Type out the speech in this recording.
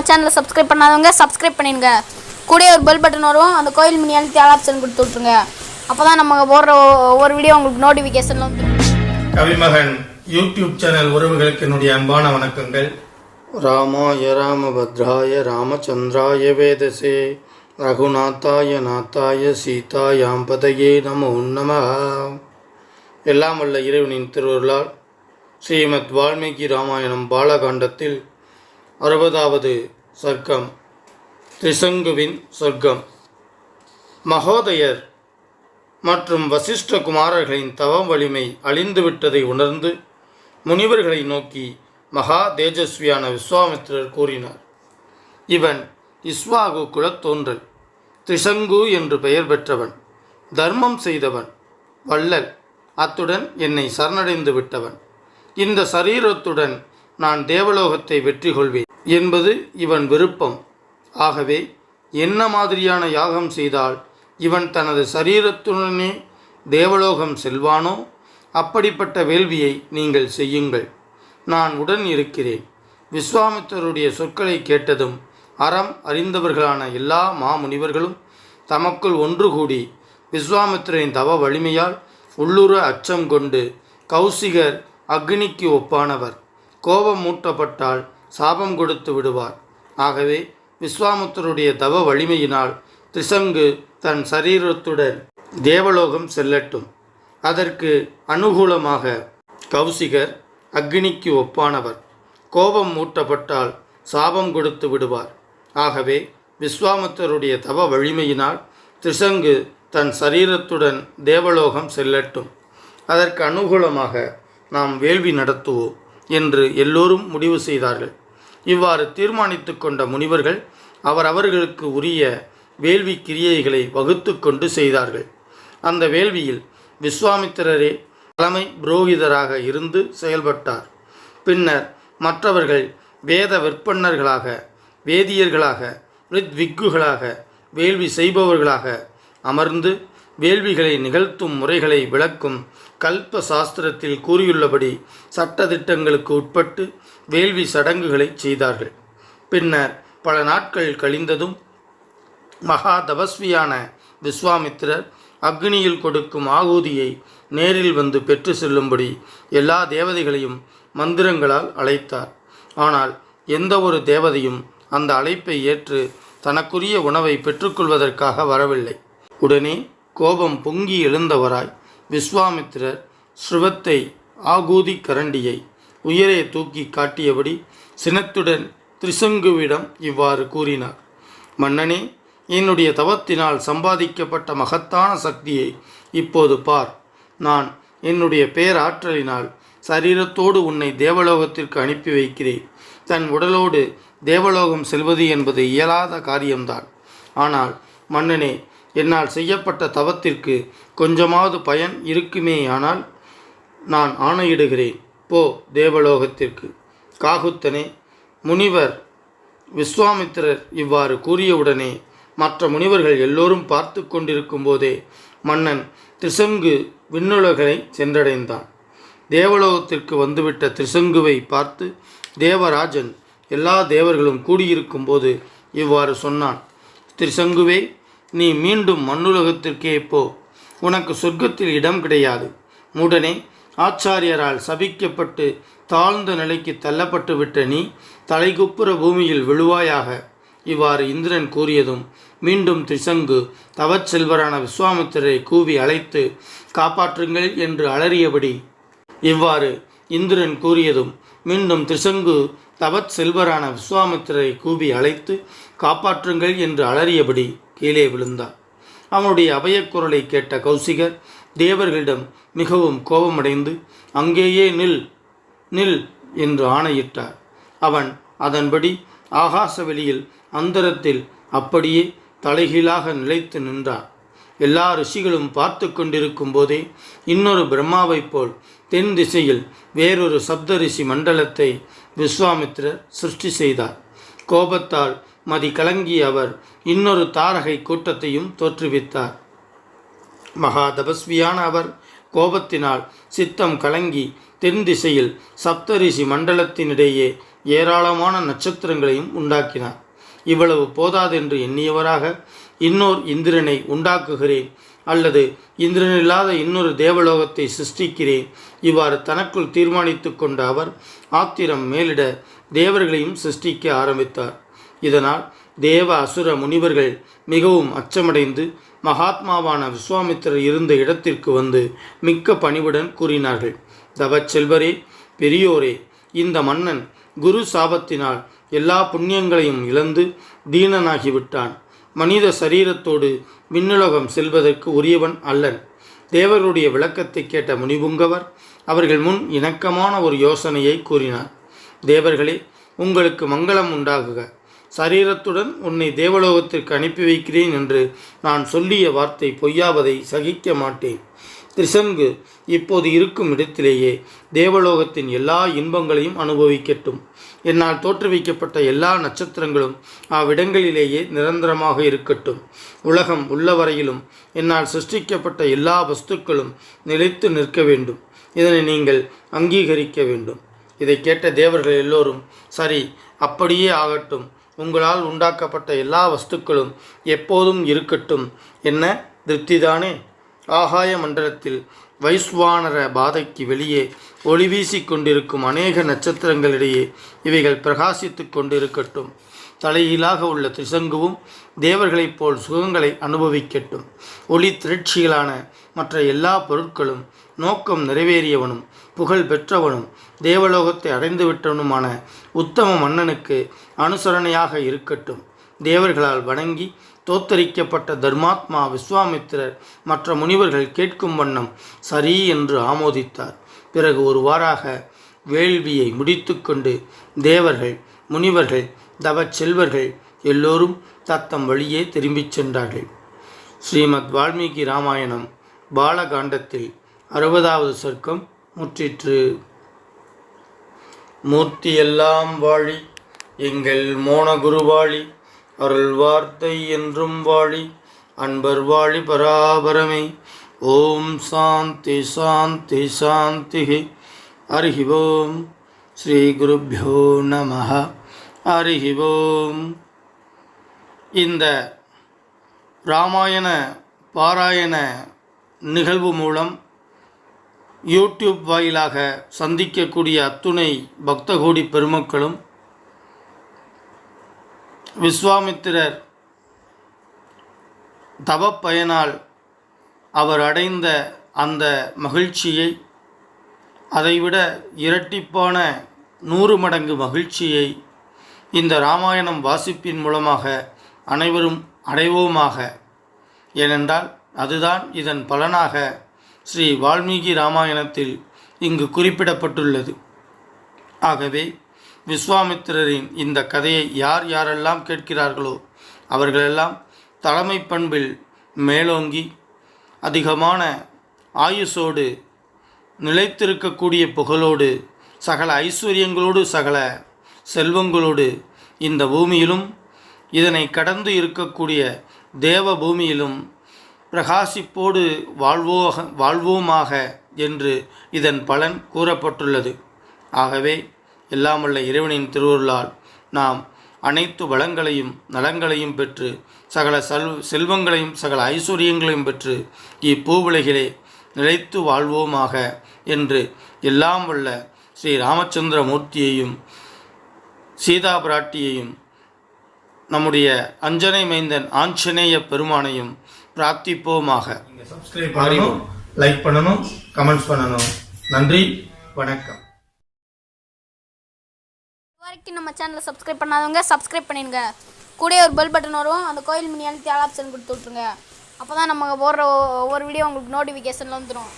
நம்ம சேனலை சப்ஸ்கிரைப் பண்ணாதவங்க சப்ஸ்கிரைப் பண்ணிடுங்க. கூடயே ஒரு பெல் பட்டன் வரும். அந்த கோயில் மினி அழுத்தி ஆல் ஆப்ஷன் கொடுத்து விட்ருங்க அப்போ தான் நம்ம போடுற ஒவ்வொரு வீடியோ உங்களுக்கு நோட்டிஃபிகேஷன் வந்து கவிமகன் யூடியூப் சேனல் உறவுகளுக்கு என்னுடைய அன்பான வணக்கங்கள். ராமாய ராமபத்ராய ராமச்சந்திராய வேதசே. ரகுநாத்தாய நாத்தாய சீதாயாம் பதையே நமோ நம எல்லாம் வல்ல இறைவனின் திருவருளால் ஸ்ரீமத் வால்மீகி ராமாயணம் பாலகாண்டத்தில் அறுபதாவது சர்க்கம் திரிசங்குவின் சொர்க்கம். மகோதயர் மற்றும் வசிஷ்ட குமாரர்களின் தவம் வலிமை அழிந்துவிட்டதை உணர்ந்து முனிவர்களை நோக்கி மகா தேஜஸ்வியான விஸ்வாமித்திரர் கூறினார். இவன் இஸ்வாகு குலத்தோன்றல் திரிசங்கு என்று பெயர் பெற்றவன் தர்மம் செய்தவன் வள்ளல் அத்துடன் என்னை சரணடைந்து விட்டவன். இந்த சரீரத்துடன் நான் தேவலோகத்தை வெற்றி கொள்வேன். என்பது இவன் விருப்பம். ஆகவே என்ன மாதிரியான யாகம் செய்தால் இவன் தனது சரீரத்துடனே தேவலோகம் செல்வானோ? அப்படிப்பட்ட வேள்வியை நீங்கள் செய்யுங்கள். நான் உடன் இருக்கிறேன். விஸ்வாமித்தருடைய சொற்களை கேட்டதும் அறம் அறிந்தவர்களான எல்லா மாமுனிவர்களும் தமக்குள் ஒன்று கூடி விஸ்வாமித்திரரின் தவ வலிமையால் உள்ளுர அச்சம் கொண்டு கௌசிகர் அக்னிக்கு ஒப்பானவர். கோபம் மூட்டப்பட்டால் சாபம் கொடுத்து விடுவார். ஆகவே விஸ்வாமுத்தருடைய தவ வலிமையினால் திரிசங்கு தன் சரீரத்துடன் தேவலோகம் செல்லட்டும். அதற்கு அனுகூலமாக கௌசிகர் அக்னிக்கு ஒப்பானவர். கோபம் மூட்டப்பட்டால் சாபம் கொடுத்து விடுவார். ஆகவே விஸ்வாமுத்தருடைய தவ வலிமையினால் திரிசங்கு தன் சரீரத்துடன் தேவலோகம் செல்லட்டும். அதற்கு அனுகூலமாக நாம் வேள்வி நடத்துவோம் என்று எல்லோரும் முடிவு செய்தார்கள். இவ்வாறு தீர்மானித்து கொண்ட முனிவர்கள் அவர்களுக்கு உரிய வேள்வி கிரியைகளை வகுத்து கொண்டு செய்தார்கள். அந்த வேள்வியில் விஸ்வாமித்திரரே தலைமை புரோகிதராக இருந்து செயல்பட்டார். பின்னர் மற்றவர்கள் வேத விற்பன்னர்களாக வேதியர்களாக ரித்விக்குகளாக வேள்வி செய்பவர்களாக அமர்ந்து வேள்விகளை நிகழ்த்தும் முறைகளை விளக்கும் கல்ப சாஸ்திரத்தில் கூறியுள்ளபடி சட்டதிட்டங்களுக்கு உட்பட்டு வேள்வி சடங்குகளை செய்தார்கள். பின்னர் பல நாட்கள் கழிந்ததும் மகா தபஸ்வியான விஸ்வாமித்திரர் அக்னியில் கொடுக்கும் ஆகூதியை நேரில் வந்து பெற்று செல்லும்படி எல்லா தேவதைகளையும் மந்திரங்களால் அழைத்தார். ஆனால் எந்த ஒரு தேவதையும் அந்த அழைப்பை ஏற்று தனக்குரிய உணவை பெற்றுக்கொள்வதற்காக வரவில்லை. உடனே கோபம் பொங்கி எழுந்தவராய் விஸ்வாமித்திரர் ஸ்ருவத்தை ஆகூதி கரண்டியை உயரே தூக்கி காட்டியபடி சினத்துடன் திரிசங்குவிடம் இவ்வாறு கூறினார். மன்னனே என்னுடைய தவத்தினால் சம்பாதிக்கப்பட்ட மகத்தான சக்தியை இப்போது பார். நான் என்னுடைய பேராற்றலினால் சரீரத்தோடு உன்னை தேவலோகத்திற்கு அனுப்பி வைக்கிறேன். தன் உடலோடு தேவலோகம் செல்வது என்பது இயலாத காரியம்தான். ஆனால் மன்னனே என்னால் செய்யப்பட்ட தவத்திற்கு கொஞ்சமாவது பயன் இருக்குமேயானால் நான் ஆணையிடுகிறேன். போ தேவலோகத்திற்கு. காகுத்தனே முனிவர் விஸ்வாமித்திரர் இவ்வாறு கூறியவுடனே மற்ற முனிவர்கள் எல்லோரும் பார்த்து கொண்டிருக்கும் போதே மன்னன் திரிசங்கு விண்ணுலகளை சென்றடைந்தான். தேவலோகத்திற்கு வந்துவிட்ட திரிசங்குவை பார்த்து தேவராஜன் எல்லா தேவர்களும் கூடியிருக்கும் போது இவ்வாறு சொன்னான். திரிசங்குவே நீ மீண்டும் மண்ணுலகத்திற்கே போ. உனக்கு சொர்க்கத்தில் இடம் கிடையாது. உடனே ஆச்சாரியரால் சபிக்கப்பட்டு தாழ்ந்த நிலைக்கு தள்ளப்பட்டு விட்ட நீ தலைகுப்புற பூமியில் விழுவாயாக. இவ்வாறு இந்திரன் கூறியதும் மீண்டும் திசங்கு தவச்செல்வரான விஸ்வாமித்திரரை கூவி அழைத்து காப்பாற்றுங்கள் என்று அலறியபடி இவ்வாறு இந்திரன் கூறியதும் மீண்டும் திசங்கு தவச் செல்வரான விஸ்வாமித்திரரை கூவி அழைத்து காப்பாற்றுங்கள் என்று அலறியபடி கீழே விழுந்தார் அவனுடைய அபயக்குரலை கேட்ட கௌசிகர் தேவர்களிடம் மிகவும் கோபமடைந்து அங்கேயே நில் நில் என்று ஆணையிட்டார். அவன் அதன்படி ஆகாச வெளியில் அந்தரத்தில் அப்படியே தலைகீழாக நிலைத்து நின்றார் எல்லா ரிஷிகளும் பார்த்து கொண்டிருக்கும் போதே இன்னொரு பிரம்மாவைப் போல் தென் திசையில் வேறொரு சப்த ரிஷி மண்டலத்தை விஸ்வாமித்ரர் சிருஷ்டி செய்தார். கோபத்தால் மதி கலங்கிய அவர் இன்னொரு தாரகை கூட்டத்தையும் தோற்றுவித்தார். மகா தபஸ்வியான அவர் கோபத்தினால் சித்தம் கலங்கி தென் திசையில் சப்தரிஷி மண்டலத்தினிடையே ஏராளமான நட்சத்திரங்களையும் உண்டாக்கினார். இவ்வளவு போதாதென்று எண்ணியவராக இன்னோர் இந்திரனை உண்டாக்குகிறேன் அல்லது இந்திரனில்லாத இன்னொரு தேவலோகத்தை சிருஷ்டிக்கிறேன் இவ்வாறு தனக்குள் தீர்மானித்து கொண்ட அவர் ஆத்திரம் மேலிட தேவர்களையும் சிருஷ்டிக்க ஆரம்பித்தார். இதனால் தேவ அசுர முனிவர்கள் மிகவும் அச்சமடைந்து மகாத்மாவான விஸ்வாமித்திரர் இருந்த இடத்திற்கு வந்து மிக்க பணிவுடன் கூறினார்கள். தவச்செல்வரே பெரியோரே இந்த மன்னன் குரு சாபத்தினால் எல்லா புண்ணியங்களையும் இழந்து தீனனாகிவிட்டான். மனித சரீரத்தோடு விண்ணுலகம் செல்வதற்கு உரியவன் அல்லன். தேவர்களுடைய விளக்கத்தை கேட்ட முனிபுங்கவர் அவர்கள் முன் இணக்கமான ஒரு யோசனையை கூறினார். தேவர்களே உங்களுக்கு மங்களம் உண்டாகுக. சரீரத்துடன் உன்னை தேவலோகத்திற்கு அனுப்பி வைக்கிறேன் என்று நான் சொல்லிய வார்த்தை பொய்யாவதை சகிக்க மாட்டேன். திரிசங்கு இப்போது இருக்கும் இடத்திலேயே தேவலோகத்தின் எல்லா இன்பங்களையும் அனுபவிக்கட்டும். என்னால் தோற்றுவிக்கப்பட்ட எல்லா நட்சத்திரங்களும் அவ்விடங்களிலேயே நிரந்தரமாக இருக்கட்டும். உலகம் உள்ளவரையிலும் என்னால் சிருஷ்டிக்கப்பட்ட எல்லா வஸ்துக்களும் நிலைத்து நிற்க வேண்டும். இதனை நீங்கள் அங்கீகரிக்க வேண்டும். இதை கேட்ட தேவர்கள் எல்லோரும் சரி அப்படியே ஆகட்டும். உங்களால் உண்டாக்கப்பட்ட எல்லா வஸ்துக்களும் எப்போதும் இருக்கட்டும். என்ன? திருப்திதானே? ஆகாய மண்டலத்தில் வைஸ்வானர பாதைக்கு வெளியே ஒளி வீசிக் கொண்டிருக்கும் அநேக நட்சத்திரங்களிடையே இவைகள் பிரகாசித்து கொண்டிருக்கட்டும். தலையிலாக உள்ள திசங்குவும் தேவர்களைப் போல் சுகங்களை அனுபவிக்கட்டும். ஒளி திரட்சிகளான மற்ற எல்லா பொருட்களும் நோக்கம் நிறைவேறியவனும் புகழ் பெற்றவனும் தேவலோகத்தை அடைந்துவிட்டவனுமான உத்தம மன்னனுக்கு அனுசரணையாக இருக்கட்டும். தேவர்களால் வணங்கி தோத்தரிக்கப்பட்ட தர்மாத்மா விஸ்வாமித்திரர் மற்ற முனிவர்கள் கேட்கும் வண்ணம் சரி என்று ஆமோதித்தார். பிறகு ஒருவாறாக வேள்வியை முடித்துக்கொண்டு தேவர்கள் முனிவர்கள் தவச் செல்வர்கள் எல்லோரும் தத்தம் வழியே திரும்பிச் சென்றார்கள். ஸ்ரீமத் வால்மீகி ராமாயணம் பாலகாண்டத்தில் அறுபதாவது சர்க்கம் முற்றிற்று. மூர்த்தி எல்லாம் வாழி எங்கள் மோனகுருவாழி அருள் வார்த்தை என்றும் வாழி அன்பர் வாழி பராபரமே. ஓம் சாந்தி சாந்தி சாந்தி. ஹரி ஓம் ஸ்ரீ குருப்பியோ நம ஹரி ஓம் இந்த ராமாயண பாராயண நிகழ்வு மூலம் யூடியூப் வாயிலாக சந்திக்கக்கூடிய அத்துணை பக்தகோடி பெருமக்களும் விஸ்வாமித்திரர் தவப்பயனால் அவர் அடைந்த அந்த மகிழ்ச்சியை அதைவிட இரட்டிப்பான நூறு மடங்கு மகிழ்ச்சியை இந்த ராமாயணம் வாசிப்பின் மூலமாக அனைவரும் அடைவோமாக. ஏனென்றால் அதுதான் இதன் பலனாக ஸ்ரீ வால்மீகி ராமாயணத்தில் இங்கு குறிப்பிடப்பட்டுள்ளது. ஆகவே விஸ்வாமித்திரரின் இந்த கதையை யார் யாரெல்லாம் கேட்கிறார்களோ அவர்களெல்லாம் தலைமை பண்பில் மேலோங்கி அதிகமான ஆயுசோடு நிலைத்திருக்கக்கூடிய புகழோடு சகல ஐஸ்வர்யங்களோடு சகல செல்வங்களோடு இந்த பூமியிலும் இதனை கடந்து இருக்கக்கூடிய தேவ பூமியிலும் பிரகாசிப்போடு வாழ்வோக வாழ்வோமாக என்று இதன் பலன் கூறப்பட்டுள்ளது. ஆகவே எல்லாமுள்ள இறைவனின் திருவருளால் நாம் அனைத்து வளங்களையும் நலங்களையும் பெற்று சகல செல் செல்வங்களையும் சகல ஐஸ்வர்யங்களையும் பெற்று இப்பூவுலகிலே நிலைத்து வாழ்வோமாக என்று எல்லாம் உள்ள ஸ்ரீ ராமச்சந்திர மூர்த்தியையும் சீதா பிராட்டியையும் நம்முடைய அஞ்சனை மைந்தன் ஆஞ்சநேய பெருமானையும் பிரார்த்திப்போமாக. நீங்க சப்ஸ்கிரைப் பண்ணணும் லைக் பண்ணணும் கமெண்ட்ஸ் பண்ணணும். நன்றி வணக்கம். இது வரைக்கும் நம்ம சேனலை சப்ஸ்கிரைப் பண்ணாதவங்க சப்ஸ்கிரைப் பண்ணிடுங்க. கூடயே ஒரு பெல் பட்டன் வரும். அந்த கோயில் மினி அழுத்தி ஆல் ஆப்ஷன் கொடுத்து விட்ருங்க அப்போ தான் நம்ம போடுற ஒவ்வொரு வீடியோ உங்களுக்கு நோட்டிஃபிகேஷனில் வந்துடும்